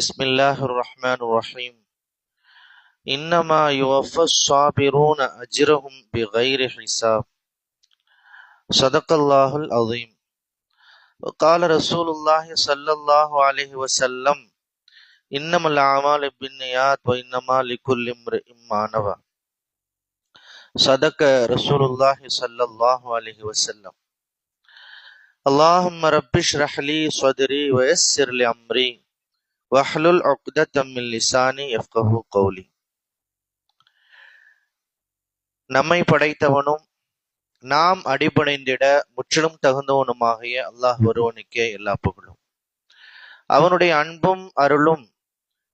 بسم اللہ الرحمن الرحیم۔ انما یوفا الصابرون اجرهم بغیر حساب۔ صدق اللہ العظیم۔ وقال رسول اللہ صلی اللہ علیہ وسلم، انما الاعمال بالنیات وانما لكل امرئ ما نوى صدق رسول اللہ صلی اللہ علیہ وسلم۔ اللہم رب شرح لی صدری ويسر لي امري வஹ்லுல் உக்தத்தம் லிசானி எஃப்கஹு கௌலி நம்மை படைத்தவனும் நாம் அடிபணிந்திட முற்றிலும் தகுந்தவனுமாகிய அல்லாஹ் ஒருவனுக்கே எல்லா புகழும். அவனுடைய அன்பும் அருளும்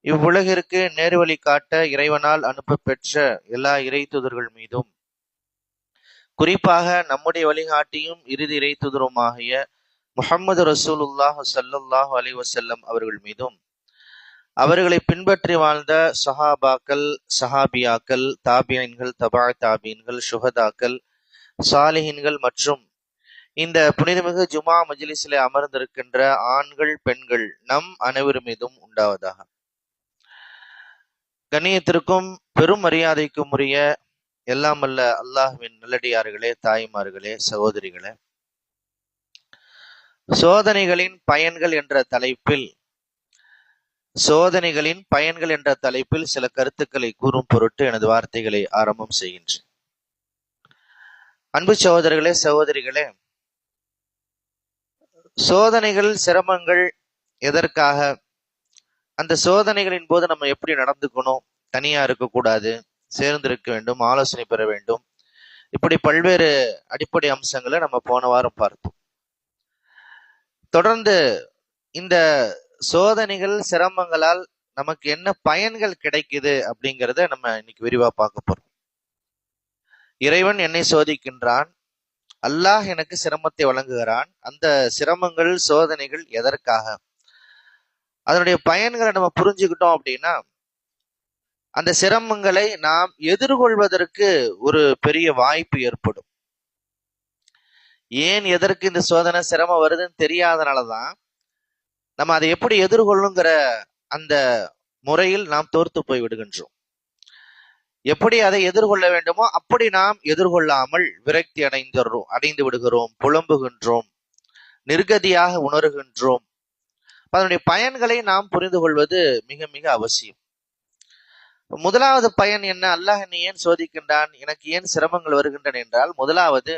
இவ்வுலகிற்கு நேர்வழி காட்ட இறைவனால் அனுப்ப பெற்ற எல்லா இறை தூதர்கள் மீதும் குறிப்பாக நம்முடைய வழிகாட்டியும் இறுதி இறை தூதருமாகிய முகமது ரசூலுல்லாஹ் சல்லுல்லாஹ் அலி வசல்லம் அவர்கள் மீதும் அவர்களை பின்பற்றி வாழ்ந்த சஹாபாக்கள் சஹாபியாக்கள் தாபியன்கள் தபா தாபியன்கள் சுகதாக்கள் சாலிஹின்கள் மற்றும் இந்த புனிதமிகு ஜுமா மஜிலிஸில் அமர்ந்திருக்கின்ற ஆண்கள் பெண்கள் நம் அனைவர் மீதும் உண்டாவதாக. கண்ணியத்திற்கும் பெரும் மரியாதைக்கும் உரிய எல்லாம் அல்ல அல்லாஹுவின் நல்லடியார்களே தாய்மார்களே சகோதரிகளே சோதனைகளின் பயன்கள் என்ற தலைப்பில் சோதனைகளின் பயன்கள் என்ற தலைப்பில் சில கருத்துக்களை கூறும் பொருட்டு எனது வார்த்தைகளை ஆரம்பம் செய்கின்றேன். அன்பு சகோதரர்களே சகோதரிகளே சோதனைகள் சிரமங்கள் எதற்காக? அந்த சோதனைகளின் போது நம்ம எப்படி நடந்துக்கணும்? தனியா இருக்கக்கூடாது சேர்ந்திருக்க வேண்டும் ஆலோசனை பெற வேண்டும். இப்படி பல்வேறு அடிப்படை அம்சங்களை நம்ம போன வாரம் பார்த்தோம். தொடர்ந்து இந்த சோதனைகள் சிரமங்களால் நமக்கு என்ன பயன்கள் கிடைக்குது அப்படிங்கிறத நம்ம இன்னைக்கு விரிவா பார்க்க போறோம். இறைவன் என்னை சோதிக்கின்றான். அல்லாஹ் எனக்கு சிரமத்தை வழங்குகிறான். அந்த சிரமங்கள் சோதனைகள் எதற்காக? அதனுடைய பயன்களை நம்ம புரிஞ்சுக்கிட்டோம் அப்படின்னா அந்த சிரமங்களை நாம் எதிர்கொள்வதற்கு ஒரு பெரிய வாய்ப்பு ஏற்படும். ஏன் எதற்கு இந்த சோதனை சிரமம் வருதுன்னு தெரியாதனாலதான் நம்ம அதை எப்படி எதிர்கொள்ளுங்கிற அந்த முறையில் நாம் தோர்த்து போய் விடுகின்றோம். எப்படி அதை எதிர்கொள்ள வேண்டுமோ அப்படி நாம் எதிர்கொள்ளாமல் விரக்தி அடைந்துடுறோம் அடைந்து விடுகிறோம் புலம்புகின்றோம் நிர்கதியாக உணர்கின்றோம். அதனுடைய பயன்களை நாம் புரிந்து கொள்வது மிக மிக அவசியம். முதலாவது பயன் என்ன? அல்லாஹ் நீ ஏன் சோதிக்கின்றான்? எனக்கு ஏன் சிரமங்கள் வருகின்றன என்றால் முதலாவது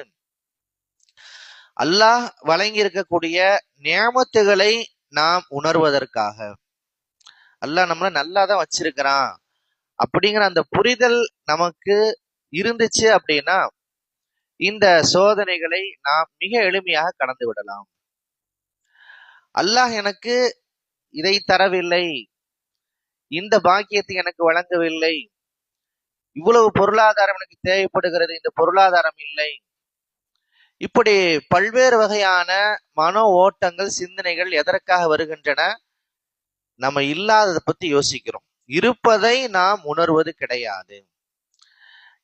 அல்லாஹ் வழங்கி இருக்கக்கூடிய நியமத்துகளை நாம் உணர்வதற்காக. அல்லாஹ் நம்மள நல்லா தான் வச்சிருக்கிறான். அப்படிங்கிற அந்த புரிதல் நமக்கு இருந்துச்சு அப்படின்னா இந்த சோதனைகளை நாம் மிக எளிமையாக கடந்து விடலாம். அல்லாஹ் எனக்கு இதை தரவில்லை. இந்த பாக்கியத்தை எனக்கு வழங்கவில்லை. இவ்வளவு பொருளாதாரம் எனக்கு தேவைப்படுகிறது. இந்த பொருளாதாரம் இல்லை. இப்படி பல்வேறு வகையான மனோ ஓட்டங்கள் சிந்தனைகள் எதற்காக வருகின்றன? நம்ம இல்லாததை பத்தி யோசிக்கிறோம். இருப்பதை நாம் உணர்வது கிடையாது.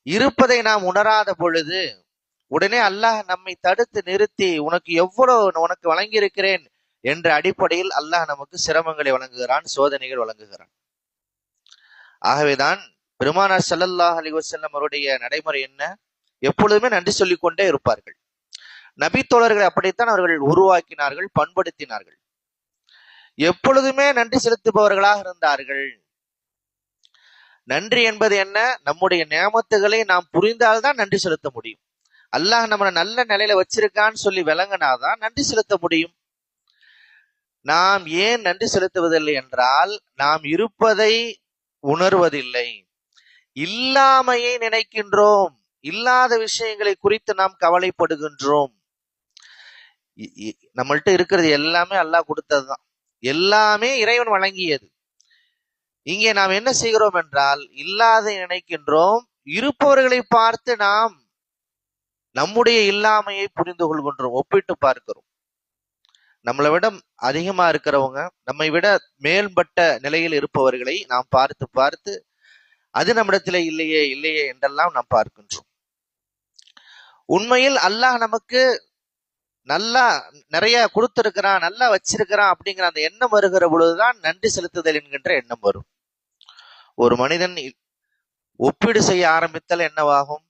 இருப்பதை நாம் உணராத பொழுது உடனே அல்லாஹ் நம்மை தடுத்து நிறுத்தி உனக்கு எவ்வளவு உனக்கு வழங்கியிருக்கிறேன் என்ற அடிப்படையில் அல்லாஹ் நமக்கு சிரமங்களை வழங்குகிறான் சோதனைகள் வழங்குகிறான். ஆகவேதான் பெருமானார் சல்லல்லாஹ் அலி வசல்லம் அவருடைய நடைமுறை என்ன? எப்பொழுதுமே நன்றி சொல்லிக்கொண்டே இருப்பார்கள். நபி தோழர்களை அப்படித்தான் அவர்கள் உருவாக்கினார்கள் பண்படுத்தினார்கள். எப்பொழுதுமே நன்றி செலுத்துபவர்களாக இருந்தார்கள். நன்றி என்பது என்ன? நம்முடைய நியமத்துகளை நாம் புரிந்தால்தான் நன்றி செலுத்த முடியும். அல்லாஹ் நம்மளை நல்ல நிலையில வச்சிருக்கான்னு சொல்லி விளங்கினாதான் நன்றி செலுத்த முடியும். நாம் ஏன் நன்றி செலுத்துவதில்லை என்றால் நாம் இருப்பதை உணர்வதில்லை. இல்லாமையை நினைக்கின்றோம். இல்லாத விஷயங்களை குறித்து நாம் கவலைப்படுகின்றோம். நம்மள்ட்ட இருக்கிறது எல்லாமே அல்லாஹ் கொடுத்ததுதான். எல்லாமே இறைவன் வழங்கியது. இங்கே நாம் என்ன செய்கிறோம் என்றால் இல்லாத நினைக்கின்றோம் இருப்பவர்களை பார்த்து நாம் நம்முடைய இல்லாமையை புரிந்து கொள்கின்றோம் ஒப்பிட்டு பார்க்கிறோம். நம்மளை விட அதிகமா இருக்கிறவங்க நம்மை விட மேம்பட்ட நிலையில் இருப்பவர்களை நாம் பார்த்து பார்த்து அது நம்மிடத்துல இல்லையே இல்லையே என்றெல்லாம் நாம் பார்க்கின்றோம். உண்மையில் அல்லாஹ் நமக்கு நல்லா நிறைய கொடுத்துருக்கிறான் நல்லா வச்சிருக்கிறான் அப்படிங்கிற அந்த எண்ணம் வருகிற பொழுதுதான் நன்றி செலுத்துதல் என்கின்ற எண்ணம் வரும். ஒரு மனிதன் ஒப்பீடு செய்ய ஆரம்பித்தல் என்னவாகும்?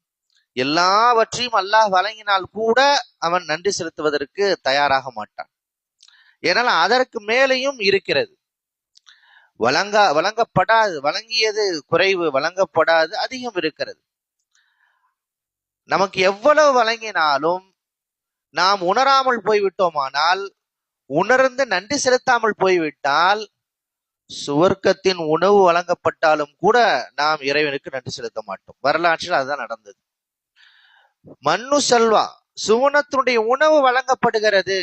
எல்லாவற்றையும் அல்லாஹ் வழங்கினால் கூட அவன் நன்றி செலுத்துவதற்கு தயாராக மாட்டான். ஏனால் அதற்கு மேலேயும் இருக்கிறது. வழங்க வழங்கப்படாது வழங்கியது குறைவு வழங்கப்படாது அதிகம் இருக்கிறது. நமக்கு எவ்வளவு வழங்கினாலும் நாம் உணராமல் போய்விட்டோமானால் உணர்ந்து நன்றி செலுத்தாமல் போய்விட்டால் சுவர்க்கத்தின் உணவு வழங்கப்பட்டாலும் கூட நாம் இறைவனுக்கு நன்றி செலுத்த மாட்டோம். வரலாற்றில் அதுதான் நடந்தது. மண்ணு செல்வா சுவனத்தினுடைய உணவு வழங்கப்படுகிறது.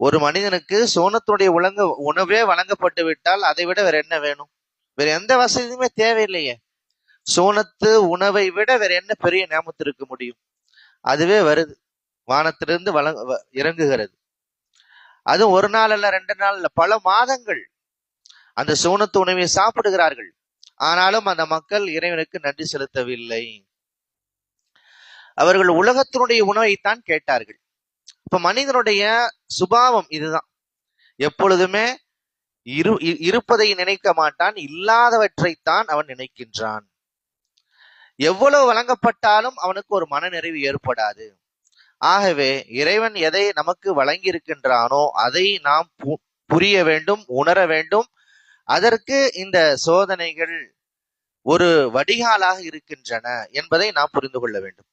ஒரு மனிதனுக்கு சோனத்தினுடைய உலக உணவே வழங்கப்பட்டு விட்டால் அதை விட வேற என்ன வேணும்? வேற எந்த வசதியுமே தேவையில்லையே. சோனத்து உணவை விட வேற என்ன பெரிய நியமத்து இருக்க முடியும்? அதுவே வருது. வானத்திலிருந்து வழங்க இறங்குகிறது. அதுவும் ஒரு நாள் அல்ல ரெண்டு நாள் இல்ல பல மாதங்கள் அந்த சோனத்து உணவை சாப்பிடுகிறார்கள். ஆனாலும் அந்த மக்கள் இறைவனுக்கு நன்றி செலுத்தவில்லை. அவர்கள் உலகத்தினுடைய உணவைத்தான் கேட்டார்கள். இப்ப மனிதனுடைய சுபாவம் இதுதான். எப்பொழுதுமே இரு இருப்பதை நினைக்க மாட்டான் இல்லாதவற்றைத்தான் அவன் நினைக்கின்றான். எவ்வளவு வழங்கப்பட்டாலும் அவனுக்கு ஒரு மனநிறைவு ஏற்படாது. ஆகவே இறைவன் எதை நமக்கு வழங்கி இருக்கின்றானோ அதை நாம் பு- புரிய வேண்டும் உணர வேண்டும். அதற்கு இந்த சோதனைகள் ஒரு வடிகாலாக இருக்கின்றன என்பதை நாம் புரிந்து கொள்ள வேண்டும்.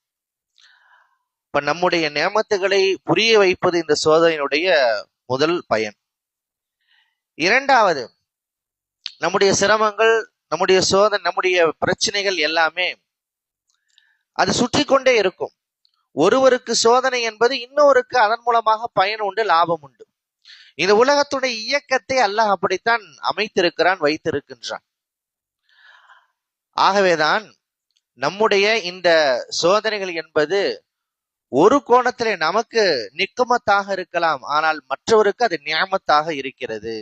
இப்ப நம்முடைய நியமத்துகளை புரிய வைப்பது இந்த சோதனையினுடைய முதல் பயன். இரண்டாவது நம்முடைய சிரமங்கள் நம்முடைய சோதனை நம்முடைய பிரச்சனைகள் எல்லாமே அது சுற்றி கொண்டே இருக்கும். ஒருவருக்கு சோதனை என்பது இன்னொருக்கு அதன் மூலமாக பயன் உண்டு லாபம் உண்டு. இந்த உலகத்துடைய இயக்கத்தை அல்லாஹ் அப்படித்தான் அமைத்திருக்கிறான் வைத்திருக்கின்றான். ஆகவேதான் நம்முடைய இந்த சோதனைகள் என்பது ஒரு கோணத்திலே நமக்கு நிக்குமத்தாக இருக்கலாம் ஆனால் மற்றவருக்கு அது நியமத்தாக இருக்கிறது.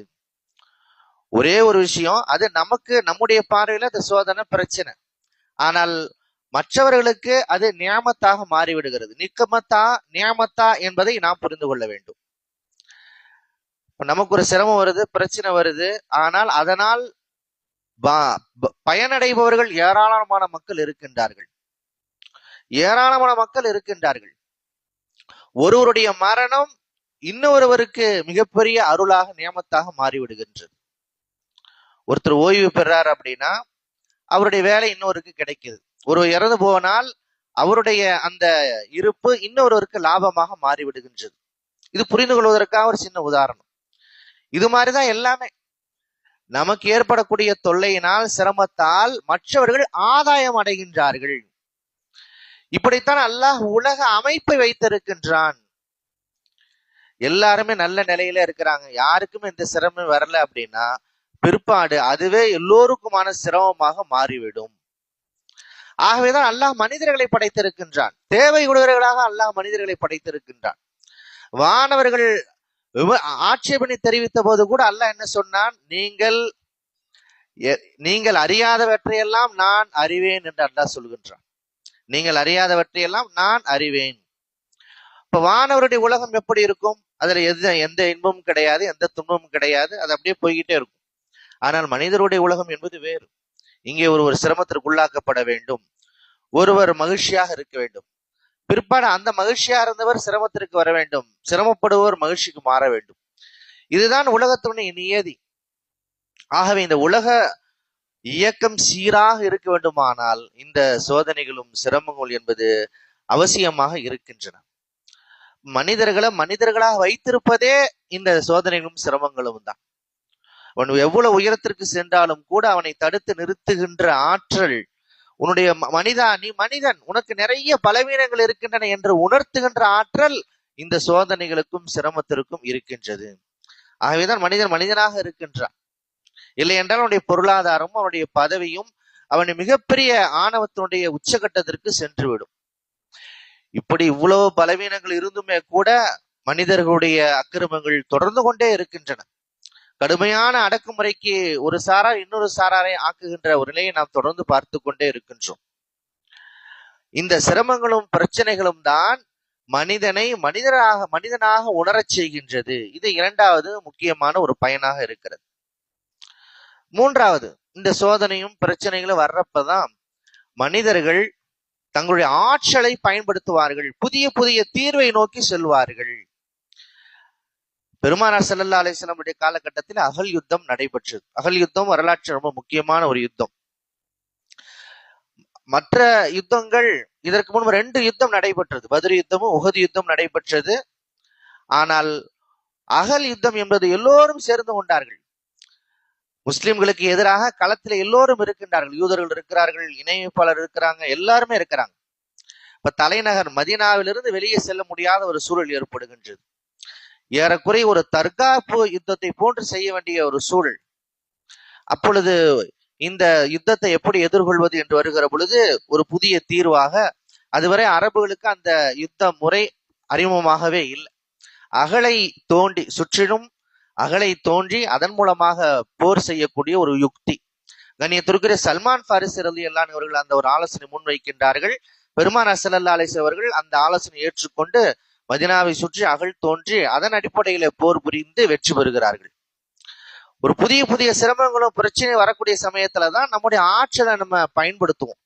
ஒரே ஒரு விஷயம் அது நமக்கு நம்முடைய பார்வையில அது சோதனை பிரச்சனை. ஆனால் மற்றவர்களுக்கு அது நியாமத்தாக மாறிவிடுகிறது. நிக்கமத்தா நியாமத்தா என்பதை நாம் புரிந்து கொள்ள வேண்டும். நமக்கு ஒரு சிரமம் வருது பிரச்சனை வருது. ஆனால் அதனால் ப- ப- பயனடைபவர்கள் ஏராளமான மக்கள் இருக்கின்றார்கள். ஏராளமான மக்கள் இருக்கின்றார்கள். ஒருவருடைய மரணம் இன்னொருவருக்கு மிகப்பெரிய அருளாக நியமத்தாக மாறிவிடுகின்றது. ஒருத்தர் ஓய்வு பெறார் அப்படின்னா அவருடைய வேலை இன்னொருக்கு கிடைக்குது. ஒரு இறந்து போனால் அவருடைய அந்த இருப்பு இன்னொருவருக்கு லாபமாக மாறிவிடுகின்றது. இது புரிந்து கொள்வதற்காக ஒரு சின்ன உதாரணம். இது மாதிரிதான் எல்லாமே. நமக்கு ஏற்படக்கூடிய தொல்லையினால் சிரமத்தால் மற்றவர்கள் ஆதாயம் அடைகின்றார்கள். இப்படித்தான் அல்லாஹ் உலக அமைப்பை வைத்திருக்கின்றான். எல்லாருமே நல்ல நிலையில இருக்கிறாங்க. யாருக்குமே இந்த சிரமம் வரல அப்படின்னா பிற்பாடு அதுவே எல்லோருக்குமான சிரமமாக மாறிவிடும். ஆகவேதான் அல்லாஹ் மனிதர்களை படைத்திருக்கின்றான். தேவை உடையவர்களாக அல்லாஹ் மனிதர்களை படைத்திருக்கின்றான். வானவர்கள் ஆட்சேபனை தெரிவித்த போது கூட அல்லாஹ் என்ன சொன்னான்? நீங்கள் நீங்கள் அறியாதவற்றையெல்லாம் நான் அறிவேன் என்று அல்லாஹ் சொல்கின்றான். நீங்கள் அறியாதவற்றையெல்லாம் நான் அறிவேன். இப்ப வானவருடைய உலகம் எப்படி இருக்கும்? அதுல எது எந்த இன்பமும் கிடையாது எந்த துன்பமும் கிடையாது அது அப்படியே போய்கிட்டே இருக்கும். ஆனால் மனிதருடைய உலகம் என்பது வேறு. இங்கே ஒரு ஒரு சிரமத்திற்கு உள்ளாக்கப்பட வேண்டும். ஒருவர் மகிழ்ச்சியாக இருக்க வேண்டும். பிற்பாடு அந்த மகிழ்ச்சியா இருந்தவர் சிரமத்திற்கு வர வேண்டும். சிரமப்படுபவர் மகிழ்ச்சிக்கு மாற வேண்டும். இதுதான் உலகத்துடைய நியதி. ஆகவே இந்த உலக இயக்கம் சீராக இருக்க வேண்டுமானால் இந்த சோதனைகளும் சிரமங்கள் என்பது அவசியமாக இருக்கின்றன. மனிதர்களை மனிதர்களாக வைத்திருப்பதே இந்த சோதனைகளும் சிரமங்களும் தான். அவன் எவ்வளவு உயரத்திற்கு சென்றாலும் கூட அவனை தடுத்து நிறுத்துகின்ற ஆற்றல் உன்னுடைய ம- மனிதா நீ மனிதன் உனக்கு நிறைய பலவீனங்கள் இருக்கின்றன என்று உணர்த்துகின்ற ஆற்றல் இந்த சோதனைகளுக்கும் சிரமத்திற்கும் இருக்கின்றது. ஆகவேதான் மனிதன் மனிதனாக இருக்கின்றான். இல்லை என்றால் அவனுடைய பொருளாதாரமும் அவனுடைய பதவியும் அவனை மிகப்பெரிய ஆணவத்தினுடைய உச்சகட்டத்திற்கு சென்றுவிடும். இப்படி இவ்வளவு பலவீனங்கள் இருந்துமே கூட மனிதர்களுடைய அக்கிரமங்கள் தொடர்ந்து கொண்டே இருக்கின்றன. கடுமையான அடக்குமுறைக்கு ஒரு சாரார் இன்னொரு சாராரை ஆக்குகின்ற ஒரு நிலையை நாம் தொடர்ந்து பார்த்து கொண்டே இருக்கின்றோம். இந்த சிரமங்களும் பிரச்சனைகளும் தான் மனிதனை மனிதராக மனிதனாக உணரச் செய்கின்றது. இது இரண்டாவது முக்கியமான ஒரு பயனாக இருக்கிறது. மூன்றாவது இந்த சோதனையும் பிரச்சனைகளும் வர்றப்பதான் மனிதர்கள் தங்களுடைய ஆற்றலை பயன்படுத்துவார்கள். புதிய புதிய தீர்வை நோக்கி செல்வார்கள். பெருமானார் செல்லல்லா அலிஸ்லாமுடைய காலகட்டத்தில் அகல் யுத்தம் நடைபெற்றது. அகல் யுத்தம் வரலாற்று ரொம்ப முக்கியமான ஒரு யுத்தம். மற்ற யுத்தங்கள் இதற்கு முன்பு ரெண்டு யுத்தம் நடைபெற்றது. பதிர் யுத்தமும் உகது யுத்தம் நடைபெற்றது. ஆனால் அகல் யுத்தம் என்பது எல்லோரும் சேர்ந்து கொண்டார்கள். முஸ்லிம்களுக்கு எதிராக களத்தில் எல்லோரும் இருக்கின்றார்கள். யூதர்கள் இருக்கிறார்கள் இணைப்பாளர் இருக்கிறாங்க எல்லாருமே இருக்கிறாங்க. இப்ப தலைநகர் மதீனாவிலிருந்து வெளியே செல்ல முடியாத ஒரு சூழல் ஏற்படுகின்றது. ஏறக்குறைய ஒரு தற்காப்பு யுத்தத்தை போன்று செய்ய வேண்டிய ஒரு சூழல். அப்பொழுது இந்த யுத்தத்தை எப்படி எதிர்கொள்வது என்று வருகிற பொழுது ஒரு புதிய தீர்வாக அதுவரை அரபுகளுக்கு அந்த யுத்த முறை அறிமுகமாகவே இல்லை. அகலை தோண்டி சுற்றிலும் அகலை தோன்றி அதன் மூலமாக போர் செய்யக்கூடிய ஒரு யுக்தி. கண்ணியத்திற்குரிய சல்மான் பாரிஸ் இருந்து எல்லான் அவர்கள் அந்த ஒரு ஆலோசனை முன்வைக்கின்றார்கள். பெருமான் அசல்லா அலிஸ் அவர்கள் அந்த ஆலோசனை ஏற்றுக்கொண்டு மதினாவை சுற்றி அகழ் தோன்றி அதன் அடிப்படையில போர் புரிந்து வெற்றி பெறுகிறார்கள். ஒரு புதிய புதிய சிரமங்களும் பிரச்சனை வரக்கூடிய சமயத்துல தான் நம்முடைய ஆற்றலை நம்ம பயன்படுத்துவோம்.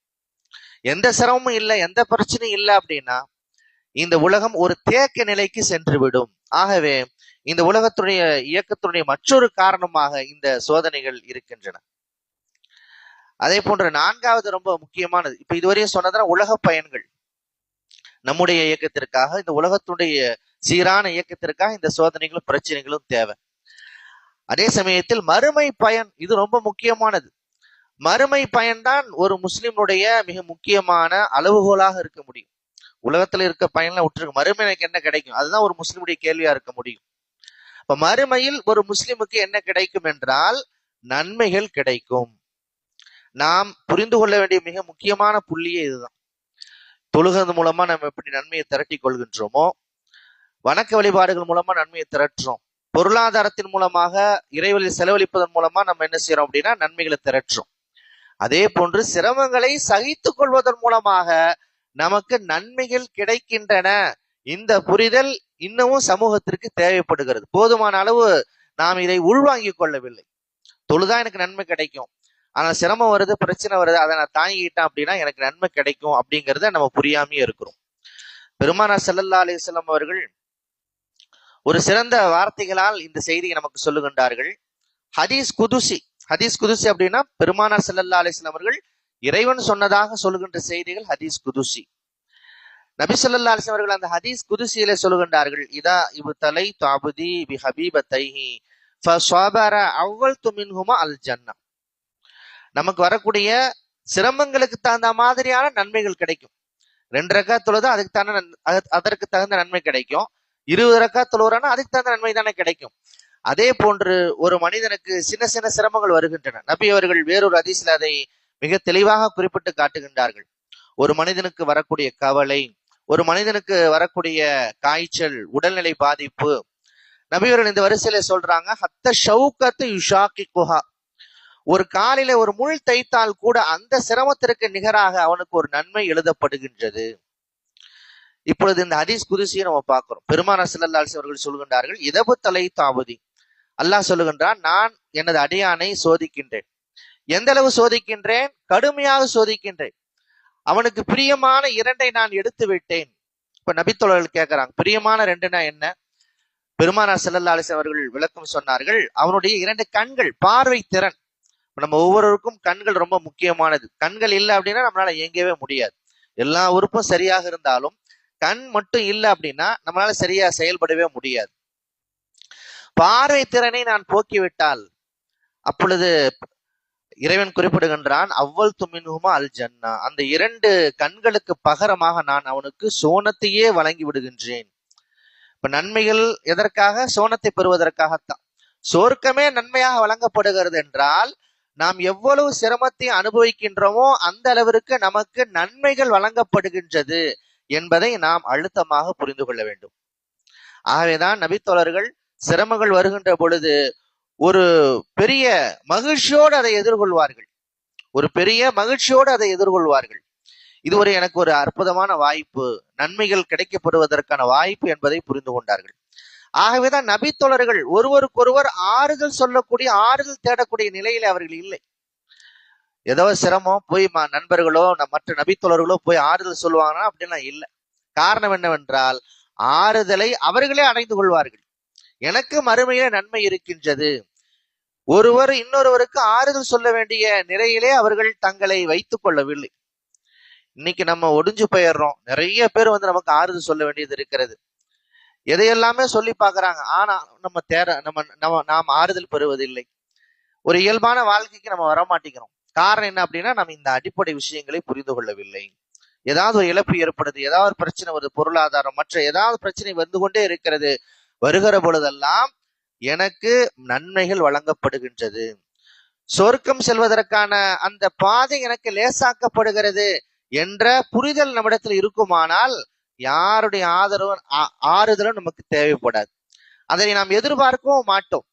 எந்த சிரமமும் இல்லை எந்த பிரச்சனையும் இல்லை அப்படின்னா இந்த உலகம் ஒரு தேக்க நிலைக்கு சென்று விடும் ஆகவே இந்த உலகத்துடைய இயக்கத்துடைய மற்றொரு காரணமாக இந்த சோதனைகள் இருக்கின்றன. அதே போன்ற நான்காவது ரொம்ப முக்கியமானது. இப்ப இதுவரையும் சொன்னதுனா உலக பயன்கள். நம்முடைய இயக்கத்திற்காக இந்த உலகத்துடைய சீரான இயக்கத்திற்காக இந்த சோதனைகளும் பிரச்சனைகளும் தேவை. அதே சமயத்தில் மறுமை பயன் இது ரொம்ப முக்கியமானது. மறுமை பயன்தான் ஒரு முஸ்லிமுடைய மிக முக்கியமான அளவுகோலாக இருக்க முடியும். உலகத்துல இருக்க பயன்லாம் விட்டுருக்கு மறுமை எனக்கு என்ன கிடைக்கும்? அதுதான் ஒரு முஸ்லிமுடைய கேள்வியா இருக்க முடியும். இப்ப மறுமையில் ஒரு முஸ்லிமுக்கு என்ன கிடைக்கும் என்றால் நன்மைகள் கிடைக்கும். நாம் புரிந்து கொள்ள வேண்டிய மிக முக்கியமான புள்ளியே இதுதான். தொழுகிறது மூலமா நம்ம எப்படி நன்மையை திரட்டி கொள்கின்றோமோ வணக்க வழிபாடுகள் மூலமா நன்மையை திரட்டுறோம். பொருளாதாரத்தின் மூலமாக இறைவழியில் செலவழிப்பதன் மூலமா நம்ம என்ன செய்யறோம் அப்படின்னா நன்மைகளை திரட்டுறோம். அதே போன்று சிரமங்களை சகித்துக் கொள்வதன் மூலமாக நமக்கு நன்மைகள் கிடைக்கின்றன. இந்த புரிதல் இன்னமும் சமூகத்திற்கு தேவைப்படுகிறது. போதுமான அளவு நாம் இதை உள்வாங்கிக் கொள்ளவில்லை. தொழுதா எனக்கு நன்மை கிடைக்கும். ஆனா சிரமம் வருது பிரச்சனை வருது அதை நான் தாங்கிக்கிட்டேன் அப்படின்னா எனக்கு நன்மை கிடைக்கும் அப்படிங்கறத நம்ம புரியாமையே இருக்கிறோம். பெருமானா செல்லல்லா அலைஹி அவர்கள் ஒரு சிறந்த வார்த்தைகளால் இந்த செய்தியை நமக்கு சொல்லுகின்றார்கள். ஹதீஸ் குதுசி ஹதீஸ் குதுசி அப்படின்னா பெருமானார் செல்லல்லா அலிஸ்லாம் அவர்கள் இறைவன் சொன்னதாக சொல்லுகின்ற செய்திகள் ஹதீஸ் குதுசி. நபி ஸல்லல்லாஹு அலிஸ்லாம் அவர்கள் அந்த ஹதீஸ் குதுசியிலே சொல்லுகின்றார்கள் இதா இபு தலை தாபுதி பி ஹபீப தைஹி அவ்வல் மின்ஹுமா அல் ஜன்னா நமக்கு வரக்கூடிய சிரமங்களுக்கு தகுந்த மாதிரியான நன்மைகள் கிடைக்கும். ரெண்டு ரக்கா தொழுது அதுக்கு தகுந்த அதற்கு தகுந்த நன்மை கிடைக்கும். இருபது ரக்கா தொழுறானா அதுக்கு தகுந்த நன்மை தானே கிடைக்கும். அதே போன்று ஒரு மனிதனுக்கு சின்ன சின்ன சிரமங்கள் வருகின்றன. நபி அவர்கள் வேறொரு அதிசயில் அதை மிக தெளிவாக குறிப்பிட்டு காட்டுகின்றார்கள். ஒரு மனிதனுக்கு வரக்கூடிய கவலை ஒரு மனிதனுக்கு வரக்கூடிய காய்ச்சல் உடல்நிலை பாதிப்பு. நபியவர்கள் இந்த வரிசையில சொல்றாங்க ஹத்த ஷவுக்கத்து யுஷாக்கி குஹா ஒரு காலில ஒரு முள் தைத்தால் கூட அந்த சிரமத்திற்கு நிகராக அவனுக்கு ஒரு நன்மை எழுதப்படுகின்றது. இப்பொழுது இந்த ஹதீஸ் குதிசியை நம்ம பார்க்கிறோம். பெருமான சிலல்லாசி அவர்கள் சொல்கின்றார்கள் இதபு தலை தாவதி அல்லாஹ் சொல்லுகின்றான் நான் எனது அடியானை சோதிக்கின்றேன். எந்த அளவு சோதிக்கின்றேன்? கடுமையாக சோதிக்கின்றேன். அவனுக்கு பிரியமான இரண்டை நான் எடுத்து விட்டேன். இப்ப நபித்தோழர்கள் கேட்கிறாங்க பிரியமான ரெண்டுனா என்ன? பெருமானார் ஸல்லல்லாஹு அவர்கள் விளக்கம் சொன்னார்கள் அவனுடைய இரண்டு கண்கள் பார்வை திறன் நம்ம ஒவ்வொருவருக்கும் கண்கள் ரொம்ப முக்கியமானது. கண்கள் இல்லை அப்படின்னா நம்மளால இயங்கவே முடியாது. எல்லா உறுப்பும் சரியாக இருந்தாலும் கண் மட்டும் இல்லை அப்படின்னா நம்மளால சரியா செயல்படவே முடியாது. பார்வை திறனை நான் போக்கிவிட்டால் அப்பொழுது இறைவன் குறிப்பிடுகின்றான் அவ்வள் துமின்ஹுமா அல் ஜன்னா. அந்த இரண்டு கண்களுக்கு பகரமாக நான் அவனுக்கு சோனத்தையே வழங்கி விடுகின்றேன். இப்ப நன்மைகள் எதற்காக? சோனத்தை பெறுவதற்காகத்தான். சொர்க்கமே நன்மையாக வழங்கப்படுகிறது என்றால் நாம் எவ்வளவு சிரமத்தை அனுபவிக்கின்றோமோ அந்த அளவிற்கு நமக்கு நன்மைகள் வழங்கப்படுகின்றது என்பதை நாம் அழுத்தமாக புரிந்து கொள்ள வேண்டும். ஆகவேதான் நபித்தோழர்கள் சிரமங்கள் வருகின்ற பொழுது ஒரு பெரிய மகிழ்ச்சியோடு அதை எதிர்கொள்வார்கள். ஒரு பெரிய மகிழ்ச்சியோடு அதை எதிர்கொள்வார்கள். இது ஒரு எனக்கு ஒரு அற்புதமான வாய்ப்பு நன்மைகள் கிடைக்கப்படுவதற்கான வாய்ப்பு என்பதை புரிந்து கொண்டார்கள். ஆகவேதான் நபித்தோழர்கள் ஒருவருக்கொருவர் ஆறுதல் சொல்லக்கூடிய ஆறுதல் தேடக்கூடிய நிலையில அவர்கள் இல்லை. ஏதோ சிரமம் போய் நண்பர்களோ மற்ற நபித்தோழர்களோ போய் ஆறுதல் சொல்லுவாங்கன்னா அப்படிலாம் இல்லை. காரணம் என்னவென்றால் ஆறுதலை அவர்களே அடைந்து கொள்வார்கள். எனக்கு மறுமையில நன்மை இருக்கின்றது. ஒருவர் இன்னொருவருக்கு ஆறுதல் சொல்ல வேண்டிய நிலையிலே அவர்கள் தங்களை வைத்துக் கொள்ளவில்லை. இன்னைக்கு நம்ம ஒடிஞ்சு போயிடுறோம். நிறைய பேர் வந்து நமக்கு ஆறுதல் சொல்ல வேண்டியது இருக்கிறது. எதையெல்லாமே சொல்லி பார்க்கறாங்க. ஆனா நம்ம தேர நம்ம நம்ம நாம் ஆறுதல் பெறுவதில்லை. ஒரு இயல்பான வாழ்க்கைக்கு நம்ம வர மாட்டேங்கிறோம் காரணம் என்ன அப்படின்னா நம்ம இந்த அடிப்படை விஷயங்களை புரிந்து கொள்ளவில்லை. ஏதாவது ஒரு இழப்பு ஏற்படுது ஏதாவது ஒரு பிரச்சனை வருது பொருளாதாரம் மற்ற ஏதாவது பிரச்சனை வந்து கொண்டே இருக்கிறது வருகிற பொழுதெல்லாம் எனக்கு நன்மைகள் வழங்கப்படுகின்றது. சொர்க்கம் செல்வதற்கான அந்த பாதை எனக்கு லேசாக்கப்படுகிறது என்ற புரிதல் நம்மிடத்தில் இருக்குமானால் யாருடைய ஆதரவு ஆறுதலும் நமக்கு தேவைப்படாது. அதனை நாம் எதிர்பார்க்கவும் மாட்டோம்.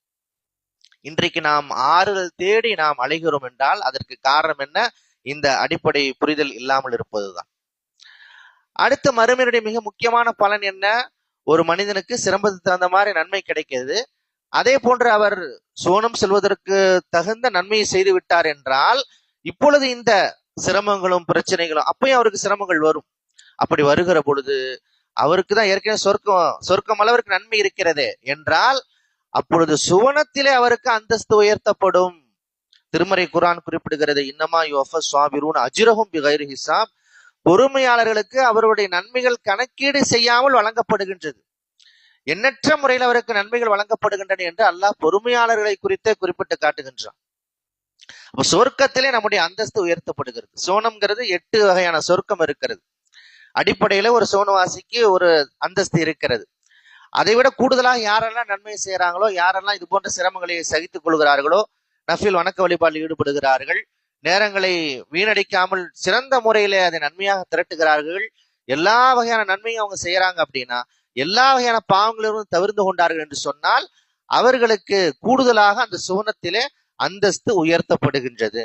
இன்றைக்கு நாம் ஆறுதல் தேடி நாம் அழைகிறோம் என்றால் அதற்கு காரணம் என்ன? இந்த அடிப்படை புரிதல் இல்லாமல் இருப்பதுதான். அடுத்த மறுமையினுடைய மிக முக்கியமான பலன் என்ன? ஒரு மனிதனுக்கு சிரமத்துக்கு தகுந்த மாதிரி நன்மை கிடைக்கிறது. அதே போன்று அவர் சோனம் செல்வதற்கு தகுந்த நன்மையை செய்து விட்டார் என்றால் இப்பொழுது இந்த சிரமங்களும் பிரச்சனைகளும் அப்பயும் அவருக்கு சிரமங்கள் வரும். அப்படி வருகிற பொழுது அவருக்கு தான் ஏற்கனவே சொர்க்கம் சொர்க்கம் அளவிற்கு நன்மை இருக்கிறதே என்றால் அப்பொழுது சுவனத்திலே அவருக்கு அந்தஸ்து உயர்த்தப்படும். திருமறை குரான் குறிப்பிடுகிறது இன்னமா யோஃப சுவாபிரூன் அஜிரகும் பிகைரு ஹிசாப் பொறுமையாளர்களுக்கு அவருடைய நன்மைகள் கணக்கீடு செய்யாமல் வழங்கப்படுகின்றது. எண்ணற்ற முறையில் அவருக்கு நன்மைகள் வழங்கப்படுகின்றன என்று அல்லாஹ் பொறுமையாளர்களை குறித்தே குறிப்பிட்டு காட்டுகின்றான். அப்ப சொர்க்கத்திலே நம்முடைய அந்தஸ்து உயர்த்தப்படுகிறது. சோனம்ங்கிறது எட்டு வகையான சொர்க்கம் இருக்கிறது. அடிப்படையில ஒரு சோனவாசிக்கு ஒரு அந்தஸ்து இருக்கிறது. அதை விட கூடுதலாக யாரெல்லாம் நன்மை செய்யறாங்களோ யாரெல்லாம் இது போன்ற சிரமங்களை சகித்துக் கொள்கிறார்களோ நஃபில் வணக்க வழிபாட்டில் ஈடுபடுகிறார்கள். நேரங்களை வீணடிக்காமல் சிறந்த முறையில அதை நன்மையாக திரட்டுகிறார்கள். எல்லா வகையான நன்மையும் அவங்க செய்யறாங்க அப்படின்னா எல்லா வகையான பாவங்களிலிருந்து தவிர்ந்து கொண்டார்கள் என்று சொன்னால் அவர்களுக்கு கூடுதலாக அந்த சுவனத்திலே அந்தஸ்து உயர்த்தப்படுகின்றது.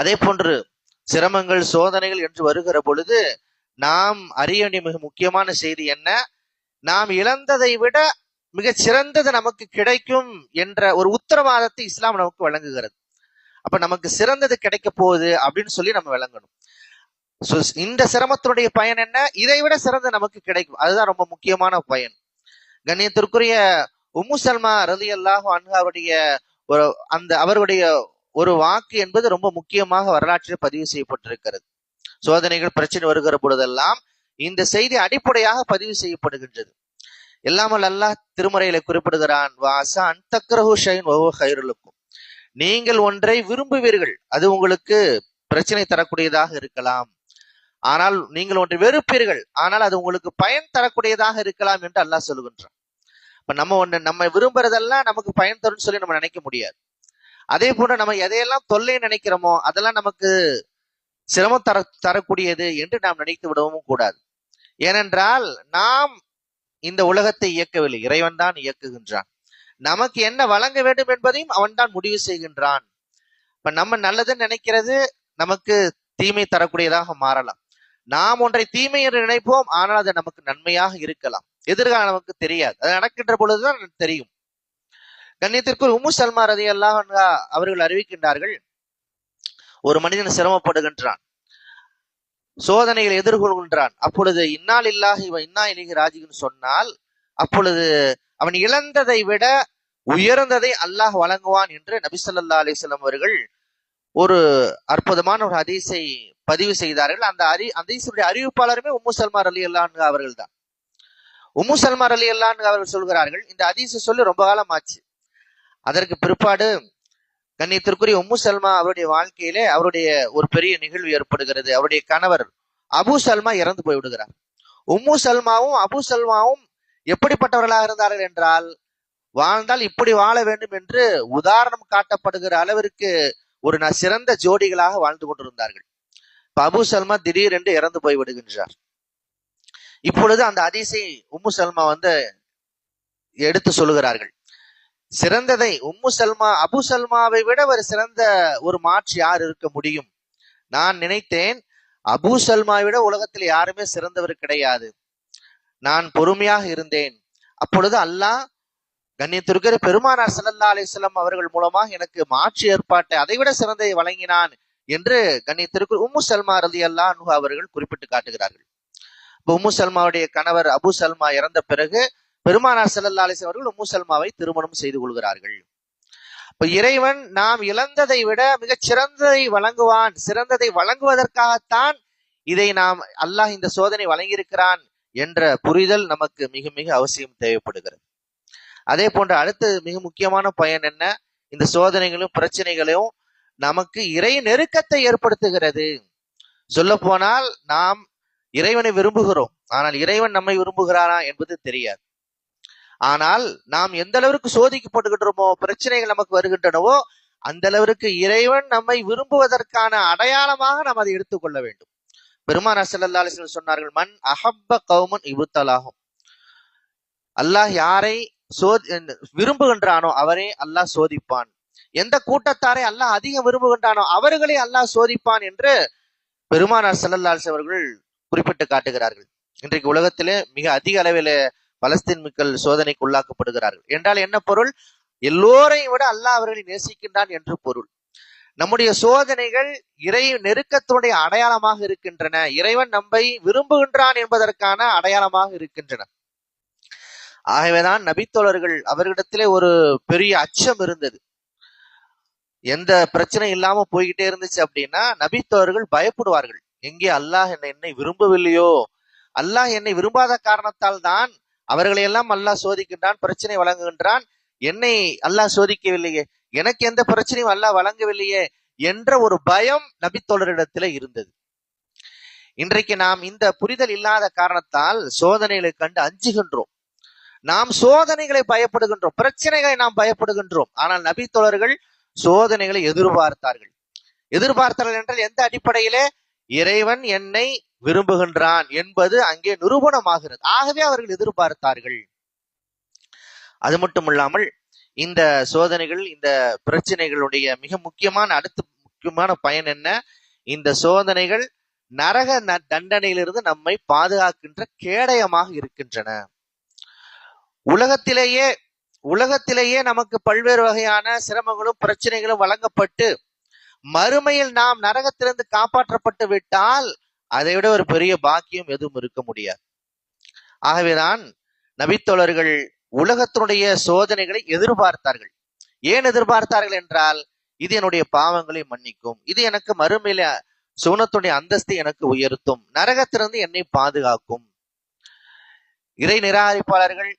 அதே போன்று சிரமங்கள் சோதனைகள் என்று வருகிற பொழுது நாம் அறிய வேண்டிய மிக முக்கியமான செய்தி என்ன? நாம் இழந்ததை விட மிகச் சிறந்தது நமக்கு கிடைக்கும் என்ற ஒரு உத்தரவாதத்தை இஸ்லாம் நமக்கு வழங்குகிறது. அப்ப நமக்கு சிறந்தது கிடைக்க போகுது அப்படின்னு சொல்லி நம்ம விளங்கணும். இந்த சிரமத்தினுடைய பயன் என்ன? இதை விட சிறந்த நமக்கு கிடைக்கும். அதுதான் ரொம்ப முக்கியமான பயன். கண்ணியத்திற்குரிய உம்மு சல்மா ரலி அல்லாஹ் அவருடைய ஒரு அந்த அவருடைய ஒரு வாக்கு என்பது ரொம்ப முக்கியமாக வரலாற்றில் பதிவு செய்யப்பட்டிருக்கிறது. சோதனைகள் பிரச்சனை வருகிற பொழுதெல்லாம் இந்த செய்தி அடிப்படையாக பதிவு செய்யப்படுகின்றது. இல்லாமல் அல்லாஹ் திருமறையில குறிப்பிடுகிறான் வாசா அன்தக்ரஹு ஷைன் ஒவ்வொரு ஹைருலுக்கும் நீங்கள் ஒன்றை விரும்புவீர்கள் அது உங்களுக்கு பிரச்சனை தரக்கூடியதாக இருக்கலாம். ஆனால் நீங்கள் ஒன்றை வெறுப்பீர்கள் ஆனால் அது உங்களுக்கு பயன் தரக்கூடியதாக இருக்கலாம் என்று அல்லாஹ் சொல்லுகின்றான் இப்ப நம்ம ஒண்ணு நம்ம விரும்புறதெல்லாம் நமக்கு பயன் தரும்னு சொல்லி நம்ம நினைக்க முடியாது. அதே போல நம்ம எதையெல்லாம் தொல்லை நினைக்கிறோமோ அதெல்லாம் நமக்கு சிரமம் தர தரக்கூடியது என்று நாம் நினைத்து விடவும் கூடாது. ஏனென்றால் நாம் இந்த உலகத்தை இயக்கவில்லை. இறைவன் தான் இயக்குகின்றான். நமக்கு என்ன வழங்க வேண்டும் என்பதையும் அவன் தான் முடிவு செய்கின்றான். இப்ப நம்ம நல்லதுன்னு நினைக்கிறது நமக்கு தீமை தரக்கூடியதாக மாறலாம். நாம் ஒன்றை தீமை என்று நினைப்போம் ஆனால் அது நமக்கு நன்மையாக இருக்கலாம். எதிர்காலம் நமக்கு தெரியாது. அது நடக்கின்ற பொழுதுதான் நமக்கு தெரியும். கண்ணியத்திற்குள் உம்மு சல்மா ரதி அல்லாஹ் அவர்கள் அறிவிக்கின்றார்கள் ஒரு மனிதன் சிரமப்படுகின்றான் சோதனைகளை எதிர்கொள்கின்றான். அப்பொழுது இன்னால் இல்லாஹி இவன் இன்னா இலகி ராஜின்னு சொன்னால் அப்பொழுது அவன் இழந்ததை விட உயர்ந்ததை அல்லாஹ் வழங்குவான் என்று நபிசல்லா ஸல்லல்லாஹு அவர்கள் ஒரு அற்புதமான ஒரு ஹதீஸை பதிவு செய்தார்கள். அந்த அறி அந்த அறிவிப்பாளருமே உம்மு சல்மார் அலி அல்லான்னு அவர்கள் தான் உம்மு சல்மார் அலி அல்லான்னு அவர்கள் சொல்கிறார்கள் இந்த அதிசை சொல்லி ரொம்ப காலம் ஆச்சு அதற்கு பிற்பாடு கண்ணியத்திற்குரிய உம்மு சல்மா அவருடைய வாழ்க்கையிலே அவருடைய ஒரு பெரிய நிகழ்வு ஏற்படுகிறது. அவருடைய கணவர் அபு சல்மா இறந்து போய்விடுகிறார் உம்மு சல்மாவும் அபு சல்மாவும் எப்படிப்பட்டவர்களாக இருந்தார்கள் என்றால் வாழ்ந்தால் இப்படி வாழ வேண்டும் என்று உதாரணம் காட்டப்படுகிற அளவிற்கு ஒரு ந- சிறந்த ஜோடிகளாக வாழ்ந்து கொண்டிருந்தார்கள். இப்ப அபு சல்மா திடீரென்று இறந்து போய் விடுகின்றார். இப்பொழுது அந்த அதிசை உம்மு சல்மா வந்து எடுத்து சொல்லுகிறார்கள். சிறந்ததை உம்மு சல்மா அபு சல்மாவை விட ஒரு சிறந்த ஒரு மாற்று யார் இருக்க முடியும்? நான் நினைத்தேன் அபு சல்மாவை விட உலகத்தில் யாருமே சிறந்தவர் கிடையாது. நான் பொறுமையாக இருந்தேன். அப்பொழுது அல்லாஹ் கண்ணியத்திற்கிற பெருமானார் சல்லல்லா அலைஹி அவர்கள் மூலமாக எனக்கு மாற்று ஏற்பாட்டை அதைவிட சிறந்ததை வழங்கினான் என்று கண்ணியத்திற்கு உம்மு சல்மா ரதி அல்லாஹ் அவர்கள் குறிப்பிட்டு காட்டுகிறார்கள். உம்மு சல்மாவுடைய கணவர் அபு சல்மா இறந்த பிறகு பெருமானார் செல்லல்லா அலைஹி அவர்கள் உம்மு சல்மாவை திருமணம் செய்து கொள்கிறார்கள். இப்ப இறைவன் நாம் இழந்ததை விட மிகச் சிறந்ததை வழங்குவான். சிறந்ததை வழங்குவதற்காகத்தான் இதை நாம் அல்லாஹ் இந்த சோதனை வழங்கியிருக்கிறான் என்ற புரிதல் நமக்கு மிக மிக அவசியம் தேவைப்படுகிறது. அதே போன்ற அடுத்து மிக முக்கியமான பயன் என்ன? இந்த சோதனைகளும் பிரச்சனைகளையும் நமக்கு இறை நெருக்கத்தை ஏற்படுத்துகிறது. சொல்ல போனால் நாம் இறைவனை விரும்புகிறோம். ஆனால் இறைவன் நம்மை விரும்புகிறாரா என்பது தெரியாது. ஆனால் நாம் எந்த அளவிற்கு சோதிக்கப்பட்டுகின்றோமோ பிரச்சனைகள் நமக்கு வருகின்றனவோ அந்த அளவிற்கு இறைவன் நம்மை விரும்புவதற்கான அடையாளமாக நாம் அதை எடுத்துக்கொள்ள வேண்டும். பெருமானார் செல்லல்லா சொன்னார்கள் மன் அஹப்ப கௌமன் இபுத்தலாகும். அல்லாஹ் யாரை சோதி விரும்புகின்றானோ அவரே அல்லாஹ் சோதிப்பான். எந்த கூட்டத்தாரை அல்லாஹ் அதிகம் விரும்புகின்றானோ அவர்களை அல்லாஹ் சோதிப்பான் என்று பெருமானார் செல்லல்லாஸ் அவர்கள் குறிப்பிட்டு காட்டுகிறார்கள். இன்றைக்கு உலகத்திலே மிக அதிக அளவில் பலஸ்தீன் மக்கள் சோதனைக்கு உள்ளாக்கப்படுகிறார்கள் என்றால் என்ன பொருள்? எல்லோரையும் விட அல்லாஹ் அவர்களை நேசிக்கின்றான் என்று பொருள். நம்முடைய சோதனைகள் இறை நெருக்கத்தினுடைய அடையாளமாக இருக்கின்றன. இறைவன் நம்மை விரும்புகின்றான் என்பதற்கான அடையாளமாக இருக்கின்றன. ஆகவேதான் நபித்தோழர்கள் அவர்களிடத்திலே ஒரு பெரிய அச்சம் இருந்தது. எந்த பிரச்சனை இல்லாம போய்கிட்டே இருந்துச்சு அப்படின்னா நபித்தோழர்கள் பயப்படுவார்கள். எங்கே அல்லாஹ் என்னை என்னை விரும்பவில்லையோ? அல்லாஹ் என்னை விரும்பாத காரணத்தால் தான் அவர்களையெல்லாம் அல்லாஹ் சோதிக்கின்றான் பிரச்சனை வழங்குகின்றான். என்னை அல்லாஹ் சோதிக்கவில்லையே? எனக்கு எந்த பிரச்சனையும் அல்லாஹ் வழங்கவில்லையே என்ற ஒரு பயம் நபித்தோழரிடத்துல இருந்தது. இன்றைக்கு நாம் இந்த புரிதல் இல்லாத காரணத்தால் சோதனைகளை கண்டு அஞ்சுகின்றோம். நாம் சோதனைகளை பயப்படுகின்றோம். பிரச்சனைகளை நாம் பயப்படுகின்றோம். ஆனால் நபித்தோழர்கள் சோதனைகளை எதிர்பார்த்தார்கள். எதிர்பார்த்தார்கள் என்றால் எந்த அடிப்படையிலே? இறைவன் என்னை விரும்புகின்றான் என்பது அங்கே நிரூபணமாகிறது. ஆகவே அவர்கள் எதிர்பார்த்தார்கள். அது மட்டும் இல்லாமல் இந்த சோதனைகள் இந்த பிரச்சனைகளுடைய மிக முக்கியமான அடுத்த முக்கியமான பயன் என்ன? இந்த சோதனைகள் நரக ந- தண்டனையிலிருந்து நம்மை பாதுகாக்கின்ற கேடயமாக இருக்கின்றன. உலகத்திலேயே உலகத்திலேயே நமக்கு பல்வேறு வகையான சிரமங்களும் பிரச்சனைகளும் வழங்கப்பட்டு மறுமையில் நாம் நரகத்திலிருந்து காப்பாற்றப்பட்டு விட்டால் அதை விட ஒரு பெரிய பாக்கியம் எதுவும் இருக்க முடியாது. ஆகவேதான் நபித்தோழர்கள் உலகத்தினுடைய சோதனைகளை எதிர்பார்த்தார்கள். ஏன் எதிர்பார்த்தார்கள் என்றால் இது என்னுடைய பாவங்களை மன்னிக்கும். இது எனக்கு மறுமையில சுவனத்துடைய அந்தஸ்தை எனக்கு உயர்த்தும். நரகத்திலிருந்து என்னை பாதுகாக்கும். இறை நிராகரிப்பாளர்கள்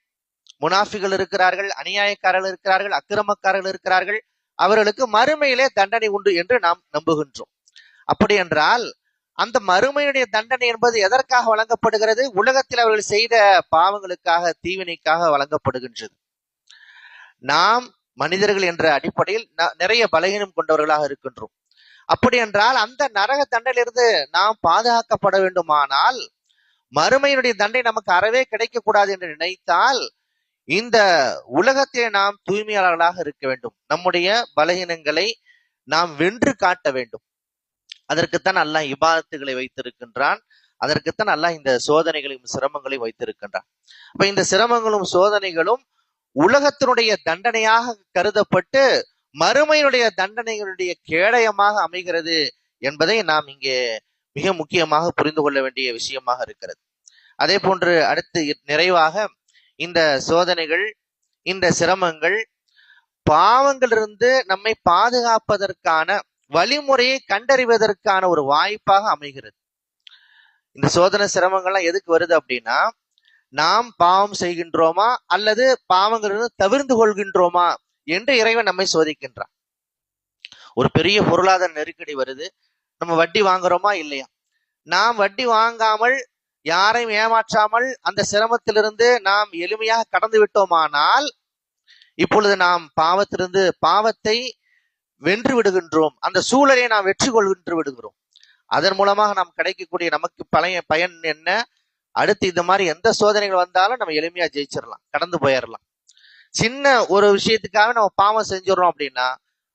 முனாஃபிகள் இருக்கிறார்கள் அநியாயக்காரர்கள் இருக்கிறார்கள் அக்கிரமக்காரர்கள் இருக்கிறார்கள். அவர்களுக்கு மறுமையிலே தண்டனை உண்டு என்று நாம் நம்புகின்றோம். அப்படி என்றால் அந்த மறுமையுடைய தண்டனை என்பது எதற்காக வழங்கப்படுகிறது? உலகத்தில் அவர்கள் செய்த பாவங்களுக்காக தீவினைக்காக வழங்கப்படுகின்றது. நாம் மனிதர்கள் என்ற அடிப்படையில் ந- நிறைய பலகீனம் கொண்டவர்களாக இருக்கின்றோம். அப்படி என்றால் அந்த நரக தண்டனையிலிருந்து நாம் பாதுகாக்கப்பட வேண்டுமானால் மறுமையினுடைய தண்டை நமக்கு அறவே கிடைக்கக்கூடாது என்று நினைத்தால் இந்த உலகத்திலே நாம் தூய்மையாளர்களாக இருக்க வேண்டும். நம்முடைய பலகீனங்களை நாம் வென்று காட்ட வேண்டும். அதற்குத்தான் அல்லாஹ் இபாதத்துகளை வைத்திருக்கின்றான். அதற்குத்தான் அல்லாஹ் இந்த சோதனைகளையும் சிரமங்களையும் வைத்திருக்கின்றான். அப்ப இந்த சிரமங்களும் சோதனைகளும் உலகத்தினுடைய தண்டனையாக கருதப்பட்டு மறுமையினுடைய தண்டனைகளுடைய கேடயமாக அமைகிறது என்பதை நாம் இங்கே மிக முக்கியமாக புரிந்து கொள்ள வேண்டிய விஷயமாக இருக்கிறது. அதே போன்று அடுத்து நிறைவாக இந்த சோதனைகள் இந்த சிரமங்கள் பாவங்களிலிருந்து நம்மை பாதுகாப்பதற்கான வழிமுறையை கண்டறிவதற்கான ஒரு வாய்ப்பாக அமைகிறது. இந்த சோதனை சிரமங்கள்லாம் எதுக்கு வருது அப்படின்னா நாம் பாவம் செய்கின்றோமா அல்லது பாவங்களிலிருந்து தவிர்ந்து கொள்கின்றோமா என்று இறைவன் நம்மை சோதிக்கின்றான். ஒரு பெரிய பொருளாதார நெருக்கடி வருது. நம்ம வட்டி வாங்குறோமா இல்லையா? நாம் வட்டி வாங்காமல் யாரையும் ஏமாற்றாமல் அந்த சிரமத்திலிருந்து நாம் எளிமையாக கடந்து விட்டோமானால் இப்பொழுது நாம் பாவத்திலிருந்து பாவத்தை வென்று விடுகின்றோம். அந்த சூழலை நாம் வெற்றி கொள்கின்று விடுகிறோம். அதன் மூலமாக நாம் கிடைக்கக்கூடிய நமக்கு பழைய பயன் என்ன? அடுத்து இந்த மாதிரி எந்த சோதனைகள் வந்தாலும் நம்ம எளிமையா ஜெயிச்சிடலாம் கடந்து போயிடலாம் சின்ன ஒரு விஷயத்துக்காக நம்ம பாவம் செஞ்சிடறோம் அப்படின்னா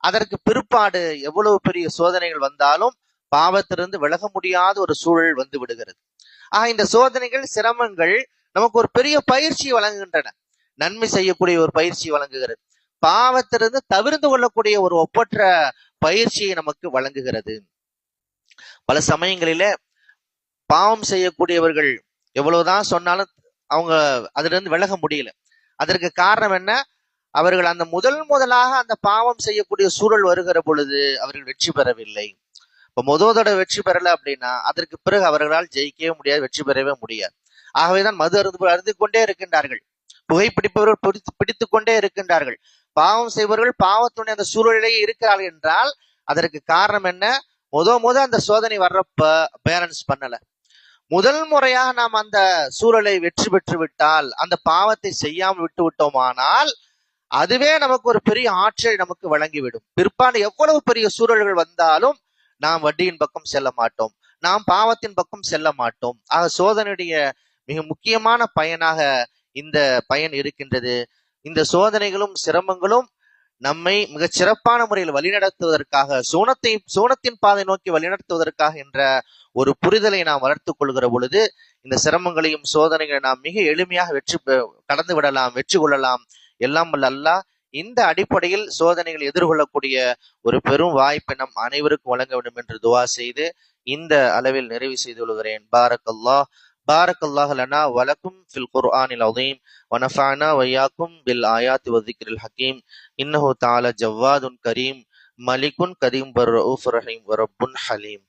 அதற்கு பிற்பாடு எவ்வளவு பெரிய சோதனைகள் வந்தாலும் பாவத்திலிருந்து விலக முடியாத ஒரு சூழல் வந்து விடுகிறது. ஆக இந்த சோதனைகள் சிரமங்கள் நமக்கு ஒரு பெரிய பயிற்சி வழங்குகின்றன. நன்மை செய்யக்கூடிய ஒரு பயிற்சி வழங்குகிறது. பாவத்திலிருந்து தவிர்த்து கொள்ளக்கூடிய ஒரு ஒப்பற்ற பயிற்சியை நமக்கு வழங்குகிறது. பல சமயங்களில பாவம் செய்யக்கூடியவர்கள் எவ்வளவுதான் சொன்னாலும் அவங்க அதுல இருந்து விலக முடியல. அதற்கு காரணம் என்ன? அவர்கள் அந்த முதல் முதலாக அந்த பாவம் செய்யக்கூடிய சூழல் வருகிற பொழுது அவர்கள் வெற்றி பெறவில்லை. இப்ப தடவை வெற்றி பெறல அப்படின்னா அதற்கு பிறகு அவர்களால் ஜெயிக்கவே முடியாது வெற்றி பெறவே முடியாது. ஆகவேதான் மது அருந்து அருந்து கொண்டே இருக்கின்றார்கள். புகைப்பிடிப்பவர்கள் பிடித்து பிடித்து கொண்டே இருக்கின்றார்கள். பாவம் செய்பவர்கள் பாவத்துடைய அந்த சூழலிலேயே இருக்கிறார்கள் என்றால் அதற்கு காரணம் என்ன? முத முத அந்த சோதனை வர்றப்ப பேலன்ஸ் பண்ணல. முதல் முறையாக நாம் அந்த சூழலை வெற்றி பெற்று விட்டால் அந்த பாவத்தை செய்யாமல் விட்டு விட்டோமானால் அதுவே நமக்கு ஒரு பெரிய ஆற்றலை நமக்கு வழங்கிவிடும். பிற்பாடு எவ்வளவு பெரிய சூழல்கள் வந்தாலும் நாம் வட்டியின் பக்கம் செல்ல மாட்டோம். நாம் பாவத்தின் பக்கம் செல்ல மாட்டோம். ஆக சோதனையுடைய மிக முக்கியமான பயனாக இந்த பயன் இருக்கின்றது. இந்த சோதனைகளும் சிரமங்களும் நம்மை மிகச் சிறப்பான முறையில் வழிநடத்துவதற்காக சூனத்தை சூனத்தின் பாதை நோக்கி வழிநடத்துவதற்காக என்ற ஒரு புரிதலை நாம் வளர்த்துக் கொள்கிற பொழுது இந்த சிரமங்களையும் சோதனைகளை நாம் மிக எளிமையாக வெற்றி பெ- கடந்து விடலாம் வெற்றி கொள்ளலாம். எல்லாம் வல்ல அல்லாஹ் இந்த அடிப்படையில் சோதனைகளை எதிர்கொள்ளக்கூடிய ஒரு பெரும் வாய்ப்பை நம் அனைவருக்கும் வழங்க வேண்டும் என்று துவா செய்து இந்த அளவில் நிறைவு செய்து கொள்கிறேன் பாரக் அல்லாஹ் بارك الله لنا ولكم في القرآن العظيم ونفعنا وإياكم بالآيات والذكر الحكيم إنه تعالى جواد كريم ملك كريم والرؤوف رحيم ورب حليم